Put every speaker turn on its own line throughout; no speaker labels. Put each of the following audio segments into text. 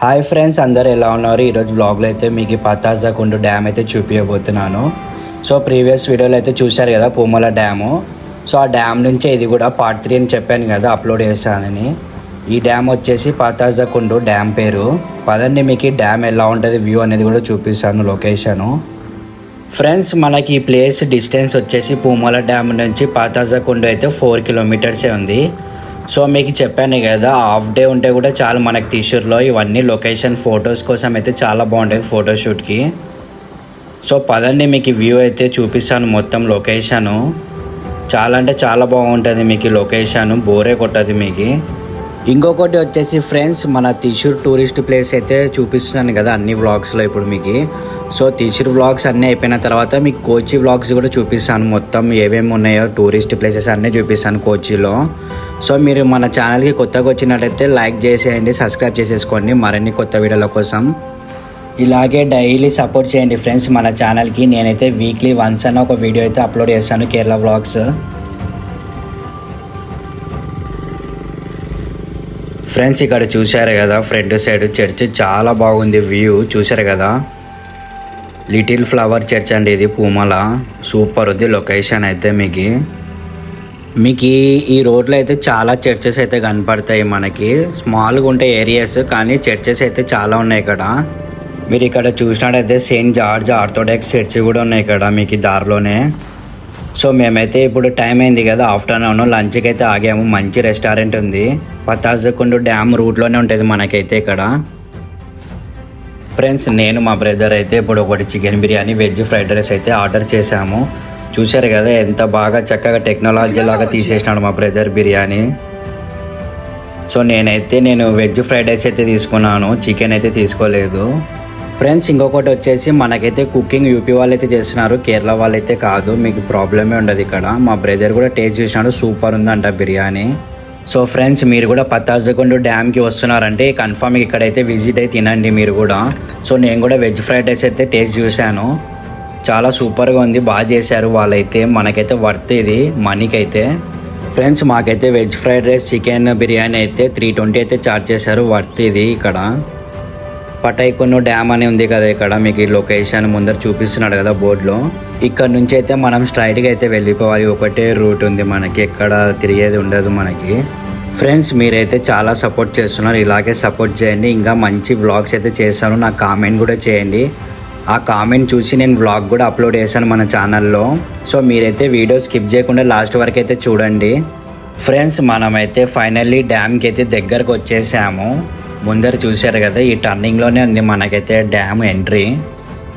Hi friends అందరు ఎలా ఉన్నారు? ఈరోజు వ్లాగ్లో అయితే మీకు ఈ పతాజాకుండు డ్యామ్ అయితే చూపించబోతున్నాను సో ప్రీవియస్ వీడియోలో అయితే చూశారు కదా పూమల డ్యాము సో ఆ డ్యామ్ నుంచే ఇది కూడా పార్ట్ త్రీ అని చెప్పాను కదా అప్లోడ్ చేశానని. ఈ డ్యామ్ వచ్చేసి పతాజాకుండు డ్యామ్ పేరు. పదండి మీకు ఈ డ్యామ్ ఎలా ఉంటుంది వ్యూ అనేది కూడా చూపిస్తాను లొకేషను ఫ్రెండ్స్ మనకి ఈ ప్లేస్ డిస్టెన్స్ వచ్చేసి పూమల డ్యామ్ నుంచి పాతాజాకుండ అయితే ఫోర్ కిలోమీటర్సే ఉంది. సో మీకు చెప్పాను కదా హాఫ్ డే ఉంటే కూడా చాలా మనకి టీషర్ట్లో ఇవన్నీ లొకేషన్ ఫొటోస్ కోసం అయితే చాలా బాగుంటుంది ఫోటోషూట్కి సో పదండి మీకు వ్యూ అయితే చూపిస్తాను మొత్తం లొకేషను చాలా అంటే చాలా బాగుంటుంది మీకు లొకేషను లొకేషన్ బోరే కొట్టదు మీకు. ఇంకొకటి వచ్చేసి ఫ్రెండ్స్ మన తిషూర్ టూరిస్ట్ ప్లేస్ అయితే చూపిస్తున్నాను కదా అన్ని వ్లాగ్స్లో ఇప్పుడు మీకు. సో తిషూర్ వ్లాగ్స్ అన్నీ అయిపోయిన తర్వాత మీకు కోచి వ్లాగ్స్ కూడా చూపిస్తాను. మొత్తం ఏమేమి ఉన్నాయో టూరిస్ట్ ప్లేసెస్ అన్నీ చూపిస్తాను కోచిలో. సో మీరు మన ఛానల్కి కొత్తగా వచ్చినట్టయితే లైక్ చేసేయండి సబ్స్క్రైబ్ చేసేసుకోండి. మరిన్ని కొత్త వీడియోల కోసం ఇలాగే డైలీ సపోర్ట్ చేయండి ఫ్రెండ్స్ మన ఛానల్కి నేనైతే వీక్లీ వన్స్ అన్న ఒక వీడియో అయితే అప్లోడ్ చేస్తాను కేరళ వ్లాగ్స్ ఫ్రెండ్స్ ఇక్కడ చూశారు కదా ఫ్రంట్ సైడ్ చర్చ్ చాలా బాగుంది వ్యూ చూశారు కదా. లిటిల్ ఫ్లవర్ చర్చ్ అండి ఇది పూమల. సూపర్ ఉంది లొకేషన్ అయితే మీకు. మీకు ఈ- రోడ్లో అయితే చాలా చర్చెస్ అయితే కనపడతాయి మనకి. స్మాల్గా ఉంటాయి ఏరియాస్ కానీ చర్చెస్ అయితే చాలా ఉన్నాయి ఇక్కడ. మీరు ఇక్కడ చూసినట్టయితే సెయింట్ జార్జ్ ఆర్థోడాక్స్ చర్చ్ కూడా ఉన్నాయి ఇక్కడ మీకు దారిలోనే. సో మేమైతే ఇప్పుడు టైం అయింది కదా ఆఫ్టర్నూన్ లంచ్కి అయితే ఆగాము. మంచి రెస్టారెంట్ ఉంది. పతాజకుండు డ్యామ్ రూట్లోనే ఉంటుంది మనకైతే ఇక్కడ. ఫ్రెండ్స్ నేను మా బ్రదర్ అయితే ఇప్పుడు ఒకటి chicken biryani veg fried rice అయితే ఆర్డర్ చేశాము. చూశారు కదా ఎంత బాగా చక్కగా టెక్నాలజీ లాగా తీసేసినాడు మా బ్రదర్ బిర్యానీ. సో నేనైతే నేను వెజ్ ఫ్రైడ్ రైస్ అయితే తీసుకున్నాను. చికెన్ అయితే తీసుకోలేదు. ఫ్రెండ్స్ ఇంకొకటి వచ్చేసి మనకైతే కుకింగ్ యూపీ వాళ్ళు అయితే చేస్తున్నారు. కేరళ వాళ్ళు అయితే కాదు మీకు ప్రాబ్లమే ఉండదు ఇక్కడ. మా బ్రదర్ కూడా టేస్ట్ చూసినాడు సూపర్ ఉందంట బిర్యానీ. సో ఫ్రెండ్స్ మీరు కూడా పతాజకుండు డ్యామ్కి వస్తున్నారంటే కన్ఫామ్ ఇక్కడైతే విజిట్ అయితే తినండి మీరు కూడా. సో నేను కూడా వెజ్ ఫ్రైడ్ రైస్ అయితే టేస్ట్ చూశాను. చాలా సూపర్గా ఉంది బాగా చేశారు వాళ్ళైతే. మనకైతే వర్త్ ఇది మనీకైతే. ఫ్రెండ్స్ మాకైతే veg fried rice chicken biryani అయితే త్రీ ట్వంటీ అయితే చార్జ్ చేశారు వర్త్ ఇది ఇక్కడ. పటైకొన్ను డ్యామ్ అని ఉంది కదా ఇక్కడ. మీకు ఈ లొకేషన్ ముందర చూపిస్తున్నాడు కదా బోర్డులో. ఇక్కడ నుంచి అయితే మనం స్ట్రైట్గా అయితే వెళ్ళిపోవాలి. ఒకటే రూట్ ఉంది మనకి. ఎక్కడ తిరిగేది ఉండదు మనకి. ఫ్రెండ్స్ మీరైతే చాలా సపోర్ట్ చేస్తున్నారు. ఇలాగే సపోర్ట్ చేయండి. ఇంకా మంచి వ్లాగ్స్ అయితే చేస్తాను. నాకు కామెంట్ కూడా చేయండి. ఆ కామెంట్ చూసి నేను వ్లాగ్ కూడా అప్లోడ్ చేశాను మన ఛానల్లో సో మీరైతే వీడియో స్కిప్ చేయకుండా లాస్ట్ వరకు అయితే చూడండి. ఫ్రెండ్స్ మనమైతే ఫైనల్లీ డ్యామ్కి అయితే దగ్గరకు వచ్చేసాము. ముందర చూశారు కదా ఈ టర్నింగ్లోనే ఉంది మనకైతే డ్యామ్ ఎంట్రీ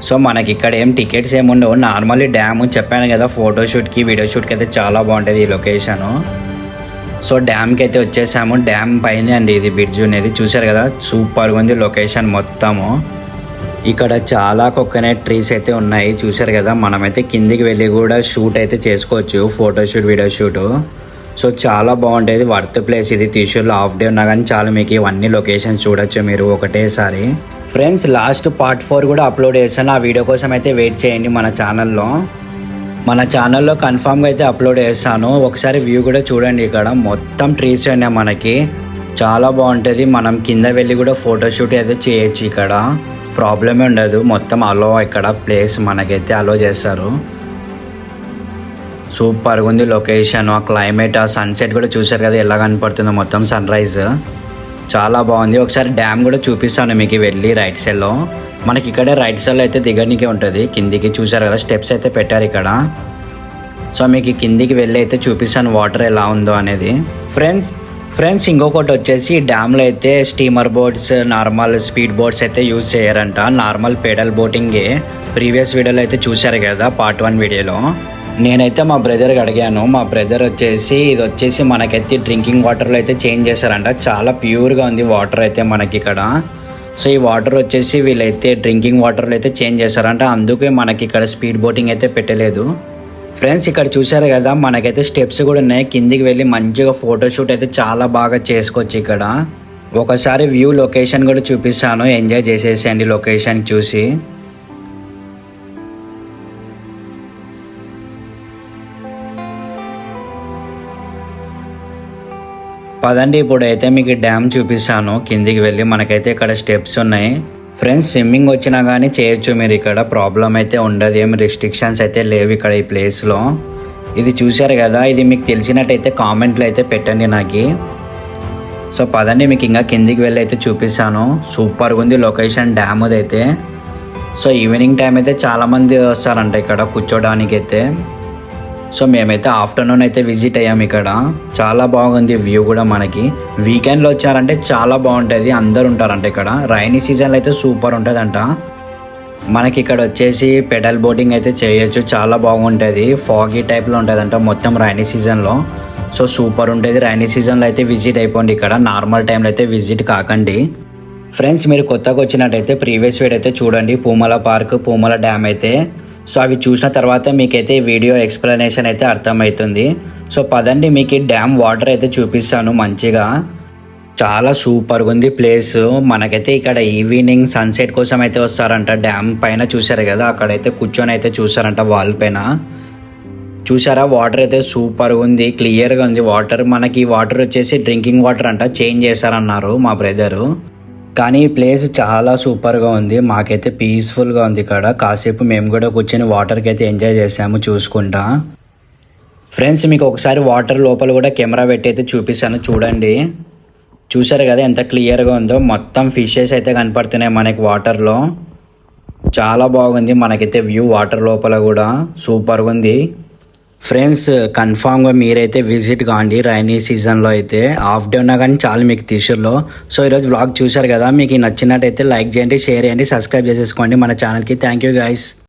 సో మనకి ఇక్కడ ఏం టికెట్స్ ఏముండవు నార్మల్లీ డ్యామ్ చెప్పాను కదా ఫోటోషూట్కి వీడియో షూట్కి అయితే చాలా బాగుంటుంది ఈ లొకేషను సో డ్యామ్కి అయితే వచ్చేసాము. డ్యామ్ పైన అండి ఇది బ్రిడ్జ్ అనేది. చూశారు కదా సూపర్గా ఉంది లొకేషన్ మొత్తము. ఇక్కడ చాలా కోకోనట్ ట్రీస్ అయితే ఉన్నాయి. చూశారు కదా మనమైతే కిందికి వెళ్ళి కూడా షూట్ అయితే చేసుకోవచ్చు. ఫోటోషూట్ వీడియో షూట్ సో చాలా బాగుంటుంది వర్త్ ప్లేస్ ఇది. త్రిశూర్లో హాఫ్ డే ఉన్నా కానీ చాలా మీకు ఇవన్నీ లొకేషన్స్ చూడొచ్చు మీరు ఒకటేసారి. ఫ్రెండ్స్ లాస్ట్ పార్ట్ ఫోర్ కూడా అప్లోడ్ చేస్తాను ఆ వీడియో కోసం అయితే వెయిట్ చేయండి మన ఛానల్లో మన ఛానల్లో కన్ఫామ్గా అయితే అప్లోడ్ చేస్తాను ఒకసారి వ్యూ కూడా చూడండి ఇక్కడ. మొత్తం ట్రీస్ ఉన్నాయి మనకి. చాలా బాగుంటుంది. మనం కింద వెళ్ళి కూడా ఫోటోషూట్ అయితే చేయొచ్చు ఇక్కడ. ప్రాబ్లమే ఉండదు. మొత్తం అలో ఇక్కడ ప్లేస్ మనకైతే అలో చేస్తారు. సూపర్గా ఉంది లొకేషన్ ఆ క్లైమేట్ ఆ సన్సెట్ కూడా చూశారు కదా ఎలా కనపడుతుందో మొత్తం సన్ రైజ్ చాలా బాగుంది. ఒకసారి డ్యామ్ కూడా చూపిస్తాను మీకు వెళ్ళి రైట్ సైడ్లో మనకి ఇక్కడే రైట్ సైడ్లో అయితే దిగడానికి ఉంటుంది. కిందికి చూశారు కదా స్టెప్స్ అయితే పెట్టారు ఇక్కడ. సో మీకు కిందికి వెళ్ళి అయితే చూపిస్తాను వాటర్ ఎలా ఉందో అనేది. ఫ్రెండ్స్ ఫ్రెండ్స్ ఇంకొకటి వచ్చేసి డ్యామ్లో అయితే steamer boats normal speed boats అయితే యూజ్ చేయరంట. నార్మల్ పెడల్ బోటింగే ప్రీవియస్ వీడియోలో అయితే చూశారు కదా పార్ట్ వన్ వీడియోలో నేనైతే మా బ్రదర్కి అడిగాను. మా బ్రదర్ వచ్చేసి ఇది వచ్చేసి మనకైతే డ్రింకింగ్ వాటర్లో అయితే చేంజ్ చేశారంట. చాలా ప్యూర్గా ఉంది వాటర్ అయితే మనకి ఇక్కడ. సో ఈ వాటర్ వచ్చేసి వీళ్ళైతే డ్రింకింగ్ వాటర్లో అయితే చేంజ్ చేశారంట. అందుకే మనకి ఇక్కడ స్పీడ్ బోటింగ్ అయితే పెట్టలేదు. ఫ్రెండ్స్ ఇక్కడ చూశారు కదా మనకైతే స్టెప్స్ కూడా ఉన్నాయి. కిందికి వెళ్ళి మంచిగా ఫోటోషూట్ అయితే చాలా బాగా చేసుకోవచ్చు ఇక్కడ. ఒకసారి వ్యూ లొకేషన్ కూడా చూపిస్తాను. ఎంజాయ్ చేసేసేయండి లొకేషన్ చూసి. పదండి ఇప్పుడు అయితే మీకు డ్యామ్ చూపిస్తాను. కిందికి వెళ్ళి మనకైతే ఇక్కడ స్టెప్స్ ఉన్నాయి. ఫ్రెండ్స్ స్విమ్మింగ్ వచ్చినా కానీ చేయొచ్చు మీరు ఇక్కడ. ప్రాబ్లం అయితే ఉండదు. ఏమి రెస్ట్రిక్షన్స్ అయితే లేవు ఇక్కడ ఈ ప్లేస్లో ఇది చూశారు కదా ఇది మీకు తెలిసినట్టయితే కామెంట్లు అయితే పెట్టండి నాకు. సో పదండి మీకు ఇంకా కిందికి వెళ్ళి అయితే చూపిస్తాను. సూపర్గా ఉంది లొకేషన్ డ్యామ్ అయితే సో ఈవినింగ్ టైం అయితే చాలామంది వస్తారంట ఇక్కడ కూర్చోడానికి అయితే సో మేమైతే ఆఫ్టర్నూన్ అయితే విజిట్ అయ్యాం ఇక్కడ. చాలా బాగుంది వ్యూ కూడా మనకి. వీకెండ్లో వచ్చారంటే చాలా బాగుంటుంది. అందరు ఉంటారంట ఇక్కడ. రైనీ సీజన్లో అయితే సూపర్ ఉంటుందంట. మనకి ఇక్కడ వచ్చేసి పెడల్ బోటింగ్ అయితే చేయొచ్చు. చాలా బాగుంటుంది. ఫాగీ టైప్లో ఉంటుందంట మొత్తం రైనీ సీజన్లో. సో సూపర్ ఉంటుంది. రైనీ సీజన్లో అయితే విజిట్ అయిపోండి ఇక్కడ. నార్మల్ టైంలో అయితే విజిట్ కాకండి. ఫ్రెండ్స్ మీరు కొత్తగా వచ్చినట్టయితే ప్రీవియస్ వీడియో అయితే చూడండి. పూమల పార్క్ పూమల డ్యామ్ అయితే. సో అవి చూసిన తర్వాత మీకైతే వీడియో ఎక్స్ప్లెనేషన్ అయితే అర్థమవుతుంది. సో పదండి మీకు డ్యామ్ వాటర్ అయితే చూపిస్తాను మంచిగా. చాలా సూపర్గా ఉంది ప్లేస్. మనకైతే ఇక్కడ ఈవినింగ్ సన్సెట్ కోసం అయితే వస్తారంట. డ్యామ్ పైన చూసారు కదా అక్కడైతే కూర్చొని అయితే చూసారంట వాల్ పైన. చూసారా వాటర్ అయితే సూపర్గా ఉంది క్లియర్గా ఉంది. వాటర్ మనకి వాటర్ వచ్చేసి డ్రింకింగ్ వాటర్ అంట చేంజ్ చేశారన్నారు మా బ్రదరు. కానీ ఈ ప్లేస్ చాలా సూపర్గా ఉంది. మాకైతే పీస్ఫుల్గా ఉంది ఇక్కడ. కాసేపు మేము కూడా కూర్చొని వాటర్కి అయితే ఎంజాయ్ చేసాము చూసుకుంటా. ఫ్రెండ్స్ మీకు ఒకసారి వాటర్ లోపల కూడా కెమెరా పెట్టి అయితే చూపిస్తాను. చూడండి. చూసారు కదా ఎంత క్లియర్గా ఉందో? మొత్తం ఫిషెస్ అయితే కనపడుతున్నాయి మనకి వాటర్లో. చాలా బాగుంది. మనకైతే వ్యూ వాటర్ లోపల కూడా. సూపర్గా ఉంది. ఫ్రెండ్స్ కన్ఫామ్గా మీరైతే విజిట్ కాండి. రైనీ సీజన్లో అయితే హాఫ్ డే ఉన్నా కానీ చాలు మీకు టీషర్లో సో ఈరోజు వ్లాగ్ చూశారు కదా మీకు నచ్చినట్టయితే లైక్ చేయండి షేర్ చేయండి సబ్స్క్రైబ్ చేసేసుకోండి మన ఛానల్కి థ్యాంక్ యూ గైస్